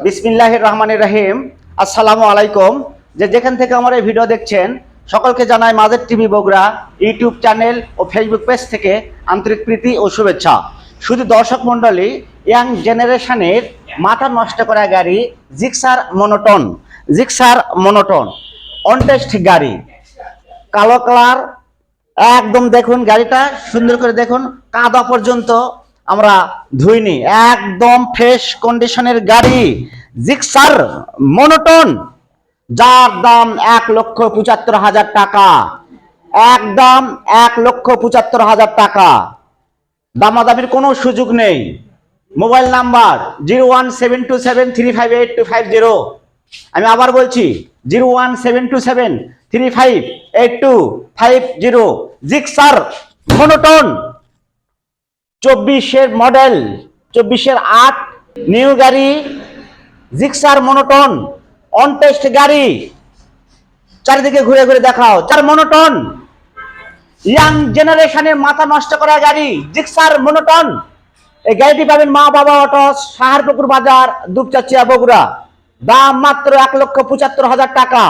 বিসমিল্লাহ রহমানের রহিম। আসসালামু আলাইকুম। যে যেখান থেকে আমার এই ভিডিও দেখছেন, সকলকে জানাই মাদের টিভি বগুড়া, ইউটিউব চ্যানেল ও ফেসবুক পেজ থেকে আন্তরিক প্রীতি ও শুভেচ্ছা। শুধু দর্শক মণ্ডলী, ইয়াং জেনারেশনের মাথা নষ্ট করা গাড়ি Gixxer monotone Gixxer monotone, on test গাড়ি। কালো কালার, একদম দেখুন গাড়িটা, সুন্দর করে দেখুন, কাদা পর্যন্ত আমরা ধুইনি, একদম ফ্রেশ কন্ডিশনের গাড়ি, জিক্সার মনোটন যার দাম এক লক্ষ পঁচাত্তর হাজার টাকা, একদম এক লক্ষ পঁচাত্তর হাজার টাকা। দামাদামির কোনো সুযোগ নেই। Mobile number zero one seven two seven three five eight two five zero. আমি আবার বলছি, zero one seven two seven three five eight two five zero. Gixxer monotone চব্বিশের মডেল, চব্বিশের আট, নিউ গাড়ি, জিক্সার মনোটন অন টেস্ট গাড়ি। চারিদিকে ঘুরে ঘুরে দেখাও চার মনোটন। ইয়াং জেনারেশনের মাথা নষ্ট করা গাড়ি, জিক্সার মনোটন। এই গাড়িটি পাবেন মা বাবা অটো, সাহারপুকুর বাজার, দুপচাচিয়া বগুড়া। দাম মাত্র এক লক্ষ পঁচাত্তর হাজার টাকা।